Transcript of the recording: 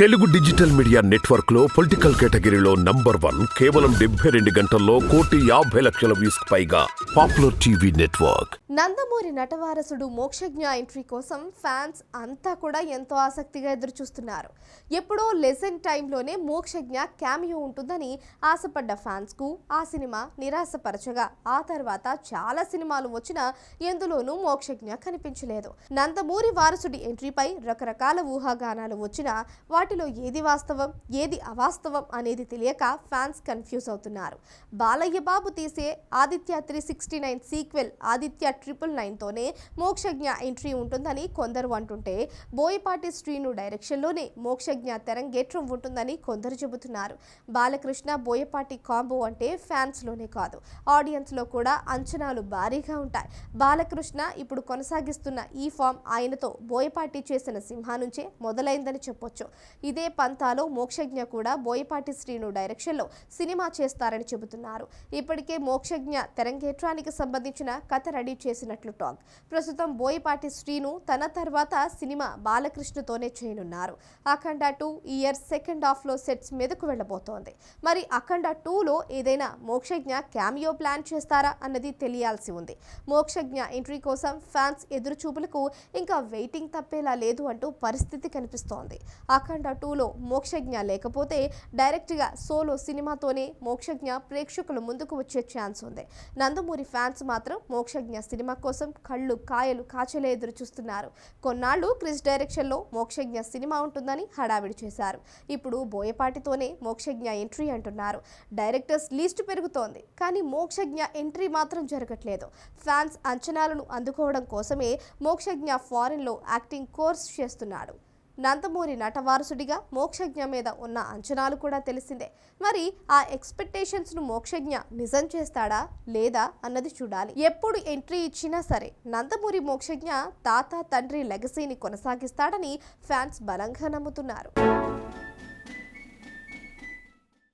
Telugu digital media నెట్వర్క్లో political కేటగిరీలో number one కేవలం డెబ్బై రెండు గంటల్లో కోటి యాభై లక్షల వ్యూస్ పైగా పాపులర్ టీవీ నెట్వర్క్. నందమూరి నటవారసుడు మోక్షజ్ఞ ఎంట్రీ కోసం ఫ్యాన్స్ అంతా కూడా ఎంతో ఆసక్తిగా ఎదురుచూస్తున్నారు. ఎప్పుడో లెసన్ టైంలోనే మోక్షజ్ఞ క్యామియో ఉంటుందని ఆశపడ్డ ఫ్యాన్స్కు ఆ సినిమా నిరాశపరచగా ఆ తర్వాత చాలా సినిమాలు వచ్చినా ఎందులోనూ మోక్షజ్ఞ కనిపించలేదు. నందమూరి వారసుడి ఎంట్రీపై రకరకాల ఊహాగానాలు వచ్చినా వాటిలో ఏది వాస్తవం ఏది అవాస్తవం అనేది తెలియక ఫ్యాన్స్ కన్ఫ్యూజ్ అవుతున్నారు. బాలయ్య బాబు తీసే Aditya three sixty nine sequel Aditya triple నైన్తోనే Mokshagna entry ఉంటుందని కొందరు అంటుంటే బోయపాటి శ్రీను డైరెక్షన్లోనే మోక్షజ్ఞ తెరంగేట్రం ఉంటుందని కొందరు చెబుతున్నారు. బాలకృష్ణ బోయపాటి కాంబో అంటే ఫ్యాన్స్లోనే కాదు ఆడియన్స్లో కూడా అంచనాలు భారీగా ఉంటాయి. బాలకృష్ణ ఇప్పుడు కొనసాగిస్తున్న ఈ ఫామ్ ఆయనతో బోయపాటి చేసిన సింహా నుంచే మొదలైందని చెప్పొచ్చు. ఇదే పంతాలో మోక్షజ్ఞ కూడా బోయపాటి శ్రీను డైరెక్షన్లో సినిమా చేస్తారని చెబుతున్నారు. ఇప్పటికే మోక్షజ్ఞ తెరంగేట్రానికి సంబంధించిన కథ రెడీ చేసినట్లు టాక్. ప్రస్తుతం బోయపాటి శ్రీను తన తర్వాత సినిమా బాలకృష్ణతోనే చేయనున్నారు. అఖండ టూ ఇయర్ సెకండ్ హాఫ్లో సెట్స్ మీదకు వెళ్ళబోతోంది. మరి అఖండ టూలో ఏదైనా మోక్షజ్ఞ క్యామియో ప్లాన్ చేస్తారా అన్నది తెలియాల్సి ఉంది. మోక్షజ్ఞ ఎంట్రీ కోసం ఫ్యాన్స్ ఎదురుచూపులకు ఇంకా వెయిటింగ్ తప్పేలా లేదు అంటూ పరిస్థితి కనిపిస్తోంది. అఖండ టూలో మోక్షజ్ఞ లేకపోతే డైరెక్ట్గా సోలో సినిమాతోనే మోక్షజ్ఞ ప్రేక్షకుల ముందుకు వచ్చే ఛాన్స్ ఉంది. నందమూరి ఫ్యాన్స్ మాత్రం మోక్షజ్ఞ సినిమా కోసం కళ్ళు కాయలు కాచలే ఎదురు చూస్తున్నారు. కొన్నాళ్ళు క్రిస్ డైరెక్షన్లో మోక్షజ్ఞ సినిమా ఉంటుందని హడావిడి చేశారు. ఇప్పుడు బోయపాటితోనే మోక్షజ్ఞ ఎంట్రీ అంటున్నారు. డైరెక్టర్స్ లిస్ట్ పెరుగుతోంది కానీ మోక్షజ్ఞ ఎంట్రీ మాత్రం జరగట్లేదు. ఫ్యాన్స్ అంచనాలను అందుకోవడం కోసమే మోక్షజ్ఞ ఫారిన్లో యాక్టింగ్ కోర్స్ చేస్తున్నాడు. నందమూరి నటవారసుడిగా మోక్షజ్ఞ మీద ఉన్న అంచనాలు కూడా తెలిసిందే. మరి ఆ ఎక్స్పెక్టేషన్స్ను మోక్షజ్ఞ నిజం చేస్తాడా లేదా అన్నది చూడాలి. ఎప్పుడు ఎంట్రీ ఇచ్చినా సరే నందమూరి మోక్షజ్ఞ తాత తండ్రి లెగసీని కొనసాగిస్తాడని ఫ్యాన్స్ బలంగా నమ్ముతున్నారు.